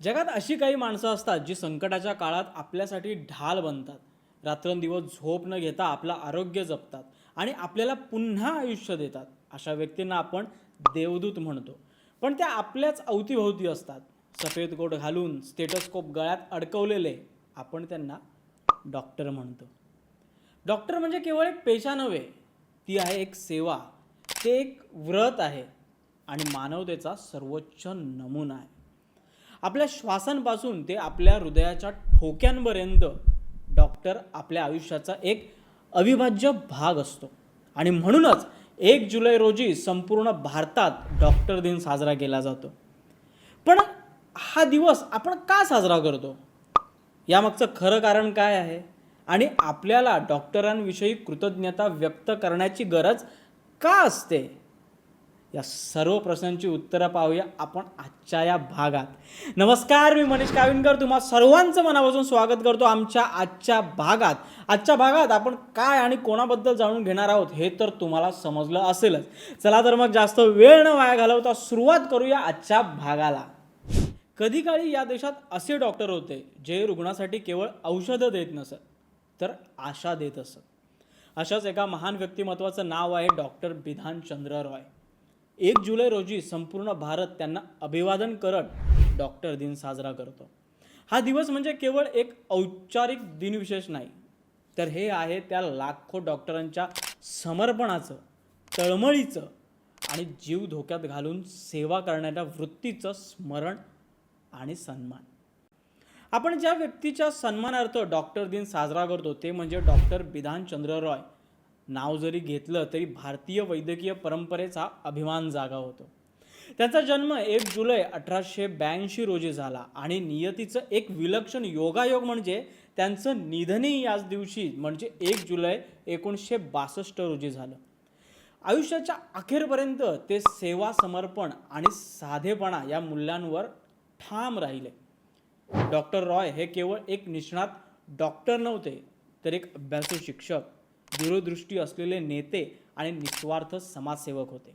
जगात अशी काही माणसं असतात जी संकटाच्या काळात आपल्यासाठी ढाल बनतात. रात्रंदिवस झोप न घेता आपलं आरोग्य जपतात आणि आपल्याला पुन्हा आयुष्य देतात. अशा व्यक्तींना आपण देवदूत म्हणतो. पण त्या आपल्याच अवतीभोवती असतात. सफेद कोट घालून स्टेटस्कोप गळ्यात अडकवलेले आपण त्यांना डॉक्टर म्हणतो. डॉक्टर म्हणजे केवळ एक पेशा नव्हे ती आहे एक सेवा. ते एक व्रत आहे आणि मानवतेचा सर्वोच्च नमुना आहे. आपल्या श्वासांपासून ते आपल्या हृदयाच्या ठोक्यांपर्यंत डॉक्टर आपल्या आयुष्याचा एक अविभाज्य भाग असतो. आणि म्हणूनच एक जुलै रोजी संपूर्ण भारतात डॉक्टर दिन साजरा केला जातो. पण हा दिवस आपण का साजरा करतो? यामागचं खरं कारण काय आहे? आणि आपल्याला डॉक्टरांविषयी कृतज्ञता व्यक्त करण्याची गरज का असते? या सर्व प्रश्नांची उत्तरं पाहूया आपण आजच्या या भागात. नमस्कार मी मनीष काविनकर. तुम्हा सर्वांचं मनापासून स्वागत करतो आमच्या आजच्या भागात. आजच्या भागात आपण काय आणि कोणाबद्दल जाणून घेणार आहोत हे तर तुम्हाला समजलं असेलच. चला तर मग जास्त वेळ न वाया घालवता सुरुवात करूया आजच्या भागाला. कधी काळी या देशात असे डॉक्टर होते जे रुग्णासाठी केवळ औषधं देत नसत तर आशा देत असत. अशाच एका महान व्यक्तिमत्वाचं नाव आहे डॉक्टर बिधान चंद्र रॉय. एक जुलै रोजी संपूर्ण भारत त्यांना अभिवादन करत डॉक्टर दिन साजरा करतो. हा दिवस म्हणजे केवळ एक औपचारिक दिनविशेष नाही तर हे आहे त्या लाखो डॉक्टरांच्या समर्पणाचं तळमळीचं आणि जीव धोक्यात घालून सेवा करण्याच्या वृत्तीचं स्मरण आणि सन्मान. आपण ज्या व्यक्तीच्या सन्मानार्थ डॉक्टर दिन साजरा करतो ते म्हणजे डॉक्टर बिधान चंद्र रॉय. नाव जरी घेतलं तरी भारतीय वैद्यकीय परंपरेचा अभिमान जागा होतो. त्याचा जन्म एक जुलै अठराशे ब्याऐंशी रोजी झाला आणि नियतीचं एक विलक्षण योगायोग म्हणजे त्यांचं निधनही याच दिवशी म्हणजे एक जुलै एकोणीसशे बासष्ट रोजी झालं. आयुष्याच्या अखेरपर्यंत ते सेवा समर्पण आणि साधेपणा या मूल्यांवर ठाम राहिले. डॉक्टर रॉय हे केवळ एक निष्णात डॉक्टर नव्हते तर एक अभ्यासू शिक्षक. दूरदृष्टी असलेले नेते आणि निस्वार्थ समाजसेवक होते.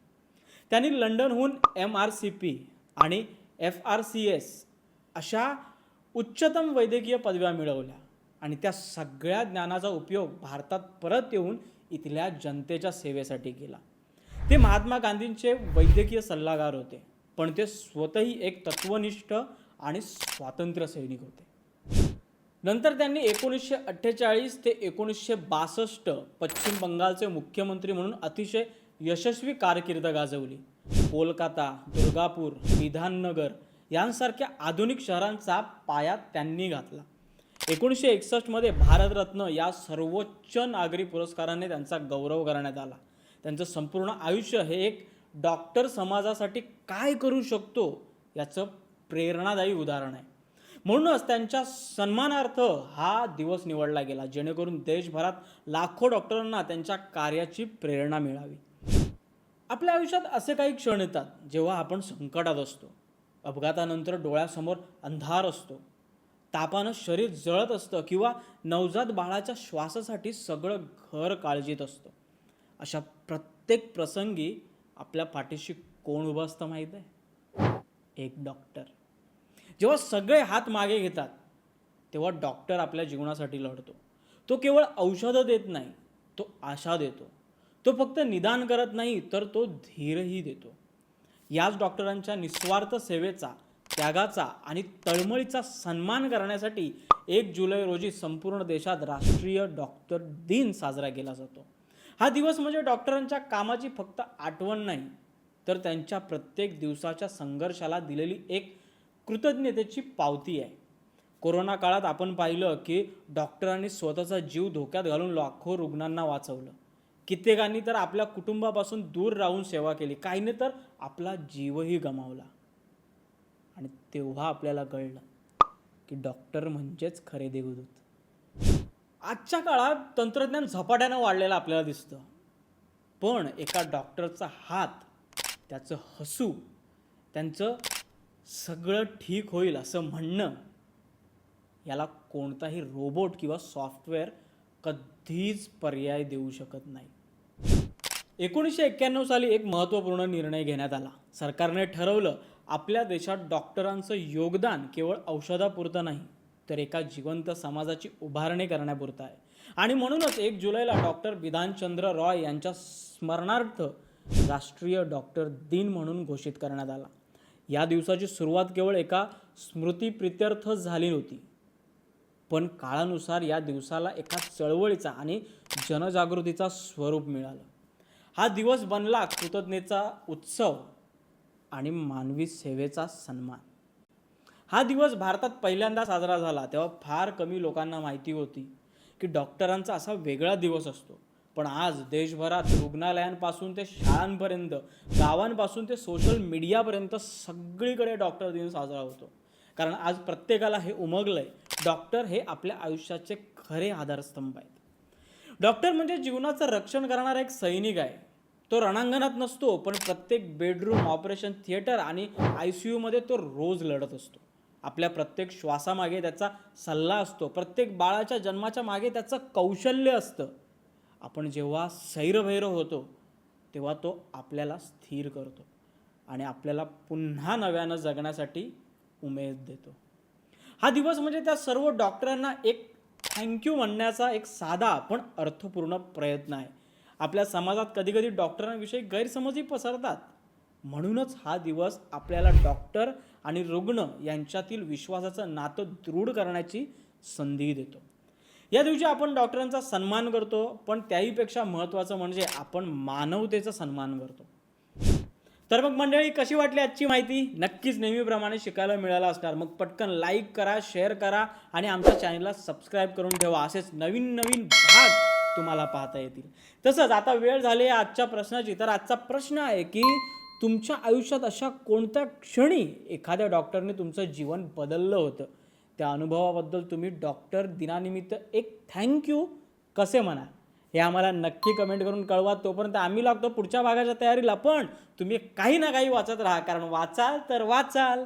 त्यांनी लंडनहून एम आर सी पी आणि एफ आर सी एस अशा उच्चतम वैद्यकीय पदव्या मिळवल्या आणि त्या सगळ्या ज्ञानाचा उपयोग भारतात परत येऊन इथल्या जनतेच्या सेवेसाठी केला. ते महात्मा गांधींचे वैद्यकीय सल्लागार होते पण ते स्वतःही एक तत्वनिष्ठ आणि स्वातंत्र्य सैनिक होते. नंतर त्यांनी एकोणीसशे अठ्ठेचाळीस ते एकोणीसशे बासष्ट पश्चिम बंगालचे मुख्यमंत्री म्हणून अतिशय यशस्वी कारकीर्द गाजवली. कोलकाता दुर्गापूर विधाननगर यांसारख्या आधुनिक शहरांचा पाया त्यांनी घातला. एकोणीसशे एकसष्टमध्ये भारतरत्न या सर्वोच्च नागरी पुरस्काराने त्यांचा गौरव करण्यात आला. त्यांचं संपूर्ण आयुष्य हे एक डॉक्टर समाजासाठी काय करू शकतो याचं प्रेरणादायी उदाहरण आहे. म्हणूनच त्यांच्या सन्मानार्थ हा दिवस निवडला गेला. जेणेकरून देशभरात लाखो डॉक्टरांना त्यांच्या कार्याची प्रेरणा मिळावी. आपल्या आयुष्यात असे काही क्षण येतात जेव्हा आपण संकटात असतो. अपघातानंतर डोळ्यासमोर अंधार असतो. तापानं शरीर जळत असतं किंवा नवजात बाळाच्या श्वासासाठी सगळं घर काळजीत असतं. अशा प्रत्येक प्रसंगी आपल्या पाठीशी कोण उभं असतं माहीत आहे? एक डॉक्टर. जेव्हा सगळे हात मागे घेतात तेव्हा डॉक्टर आपल्या जीवनासाठी लढतो. तो केवळ औषधं देत नाही तो आशा देतो. तो फक्त निदान करत नाही तर तो धीरही देतो. याच डॉक्टरांच्या निस्वार्थ सेवेचा त्यागाचा आणि तळमळीचा सन्मान करण्यासाठी एक जुलै रोजी संपूर्ण देशात राष्ट्रीय डॉक्टर दिन साजरा केला जातो. हा दिवस म्हणजे डॉक्टरांच्या कामाची फक्त आठवण नाही तर त्यांच्या प्रत्येक दिवसाच्या संघर्षाला दिलेली एक कृतज्ञतेची पावती आहे. कोरोना काळात आपण पाहिलं की डॉक्टरांनी स्वतःचा जीव धोक्यात घालून लाखो रुग्णांना वाचवलं. कित्येकांनी तर आपल्या कुटुंबापासून दूर राहून सेवा केली. काहीने तर आपला जीवही गमावला. आणि तेव्हा आपल्याला कळलं की डॉक्टर म्हणजेच खरे देवदूत आजच्या काळात तंत्रज्ञान झपाट्यानं वाढलेलं आपल्याला दिसतं. पण एका डॉक्टरचा हात त्याचं हसू त्यांचं सगळं ठीक होईल असं म्हणणं याला कोणताही रोबोट किंवा सॉफ्टवेअर कधीच पर्याय देऊ शकत नाही. एकोणीसशे एक्क्याण्णव साली एक महत्त्वपूर्ण निर्णय घेण्यात आला. सरकारने ठरवलं आपल्या देशात डॉक्टरांचं योगदान केवळ औषधापुरतं नाही तर एका जिवंत समाजाची उभारणी करण्यापुरतं आहे. आणि म्हणूनच एक जुलैला डॉक्टर विधानचंद्र रॉय यांच्या स्मरणार्थ राष्ट्रीय डॉक्टर दिन म्हणून घोषित करण्यात आला. या दिवसाची सुरुवात केवळ एका स्मृतीप्रित्यर्थ झाली नव्हती. पण काळानुसार या दिवसाला एका चळवळीचा आणि जनजागृतीचा स्वरूप मिळालं. हा दिवस बनला कृतज्ञतेचा उत्सव आणि मानवी सेवेचा सन्मान. हा दिवस भारतात पहिल्यांदा साजरा झाला तेव्हा फार कमी लोकांना माहिती होती की डॉक्टरांचा असा वेगळा दिवस असतो. पण आज देशभरात रुग्णालयांपासून ते शाळांपर्यंत गावांपासून ते सोशल मीडियापर्यंत सगळीकडे डॉक्टर दिन साजरा होतो. कारण आज प्रत्येकाला हे उमगलंय डॉक्टर हे आपल्या आयुष्याचे खरे आधारस्तंभ आहेत. डॉक्टर म्हणजे जीवनाचं रक्षण करणारा एक सैनिक आहे. तो रणांगणात नसतो पण प्रत्येक बेडरूम ऑपरेशन थिएटर आणि आय सी यूमध्ये तो रोज लढत असतो. आपल्या प्रत्येक श्वासामागे त्याचा सल्ला असतो. प्रत्येक बाळाच्या जन्माच्या मागे त्याचं कौशल्य असतं. आपण जेव्हा सैरभैरव होतो तेव्हा तो आपल्याला स्थिर करतो आणि आपल्याला पुन्हा नव्यानं जगण्यासाठी उमेद देतो. हा दिवस म्हणजे त्या सर्व डॉक्टरांना एक थँक्यू म्हणण्याचा एक साधा पण अर्थपूर्ण प्रयत्न आहे. आपल्या समाजात कधीकधी डॉक्टरांविषयी गैरसमजही पसरतात. म्हणूनच हा दिवस आपल्याला डॉक्टर आणि रुग्ण यांच्यातील विश्वासाचं नातं दृढ करण्याची संधी देतो. या दिवशी आपण डॉक्टरांचा सन्मान करतो पण त्याहीपेक्षा महत्त्वाचं म्हणजे आपण मानवतेचा सन्मान करतो. तर मग मंडळी कशी वाटली आजची माहिती? नक्कीच नेहमीप्रमाणे शिकायला मिळाला असणार. मग पटकन लाईक करा शेअर करा आणि आमच्या चॅनलला सबस्क्राईब करून ठेवा. असेच नवीन नवीन भाग तुम्हाला पाहता येतील. तसंच आता वेळ झाली आहे आजच्या प्रश्नाची. तर आजचा प्रश्न आहे की तुमच्या आयुष्यात अशा कोणत्या क्षणी एखाद्या डॉक्टरने तुमचं जीवन बदललं होतं? त्या अनुभवाबद्दल तुम्ही डॉक्टर दिनानिमित्त एक थँक्यू कसे म्हणा. हे आम्हाला नक्की कमेंट करून कळवा. तोपर्यंत आम्ही लागतो पुढच्या भागाच्या तयारीला. पण तुम्ही काही ना काही वाचत राहा. कारण वाचाल तर वाचाल.